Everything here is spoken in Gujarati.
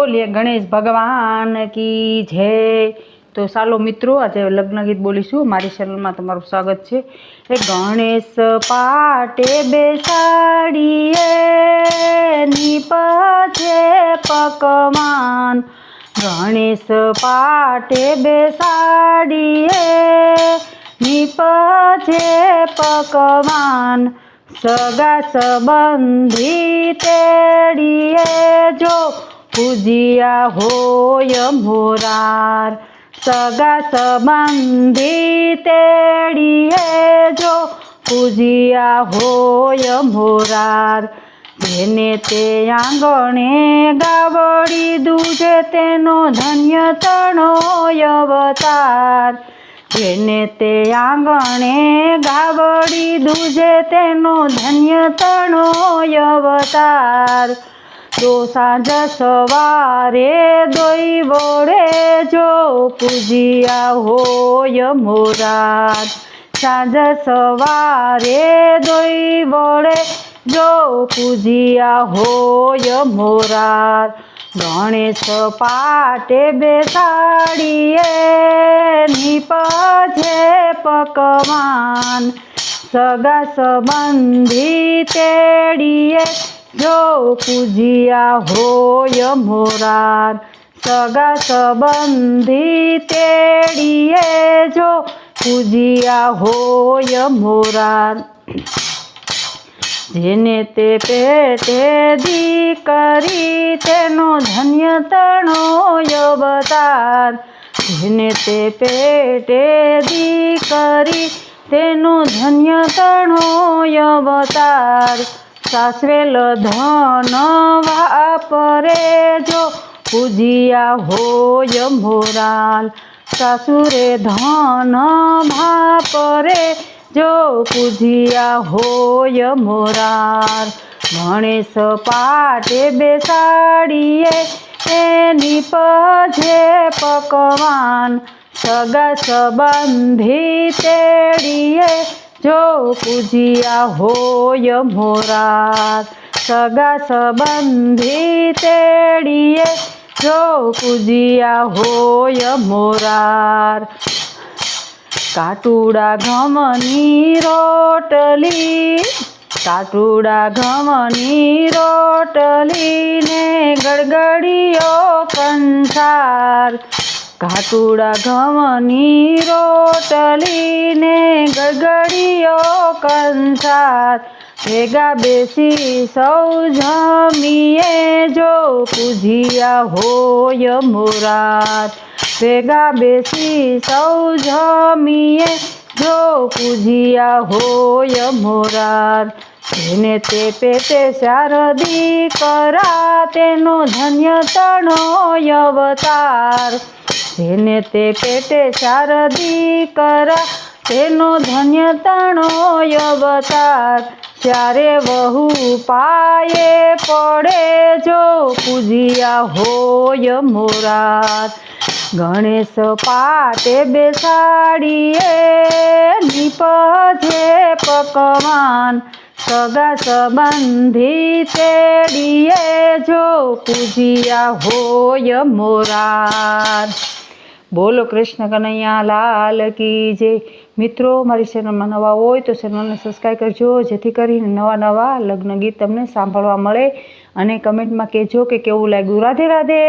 બોલીએ, ગણેશ ભગવાન કી જય. તો ચાલો મિત્રો, આજે લગ્ન ગીત બોલીશું. મારી ચેનલમાં તમારું સ્વાગત છે. એ ગણેશ પાટે બેસાડીએ નીપજે પકવાન. ગણેશ પાટે બેસાડીએ નીપજે પકવાન. સગા સંબંધી તેડીએ, જો પૂજ્યા હોય મોરાર. સગા સંબંધી તેડીએ જો પૂજિયા હોય મોરાર. જેને તે આંગણે ગાવડી દૂજે તેનો ધન્ય તણોય અવતાર. જેને તે આંગણે ગાવડી દૂજે તેનો ધન્ય તણોય અવતાર. તો સાંજ સવારે દોઈ વળે જો પૂજિયા હોય મોરાર સાંજ સવારે દોઈ વળે જો પૂજિયા હોય મોરાર ગણેશ પાટે બેસાડીએ, નીપજે પકવાન. સગા સંબંધી તેડીએ જો પૂજિયા હોય મોરાર, સગા સંબંધી તેડીએ જો પૂજિયા હોય મોરાર. જેને તે પેટે દીકરી તેનો ધન્ય તણોય બતાર જેને તે પેટે દીકરી તેનો ધન્ય તણોય અવતાર. સાસવેલ ધન વાપરે જો, પૂજિયા હોય મોરાલ. સાસુરે ધન ભાપરે જો, પૂજિયા હોય મોરાર ગણેશ પાટે બેસાડીએ, એની પજે પકવાન. સગા સંબંધી તેડીએ જો પૂજિયા હોય મોરા સગા સંબંધી તેડીએ. જો પૂજિયા હોય મોરાર, કાટુડા ઘમની રોટલી, કાટુડા ઘમની રોટલી ને ગડગડિયો કંસાર ઘાટુડા ઘમની રોટલીને ને કંસાર. ભેગા બેસી સૌ જમીએ જો પૂજિયા હોય મોરાર ભેગા બેસી સૌ જમીએ જો પૂજિયા હોય મોરાર જેને તે પેટે શારદી કરા, તેનો ધન્ય તણો અવતાર. જેને તે પેટે શારદી કરા, તેનો ધન્ય તણો અવતાર. ત્યારે વહુ પાયે પડે જો પૂજિયા હોય મોરાર. ગણેશ પાટે બેસાડીએ, નીપજે પકવાન. સગા સંબંધી તેડીએ જો પૂજિયા હોય મોરાર. બોલો કૃષ્ણ કનૈયા, લાલ કી જે મિત્રો, મારી ચેનલમાં નવા હોય તો ચેનલને સબસ્ક્રાઈબ કરજો, જેથી કરીને નવા નવા લગ્ન ગીત તમને સાંભળવા મળે અને કમેન્ટમાં કહેજો કે કેવું લાગ્યું. રાધે રાધે.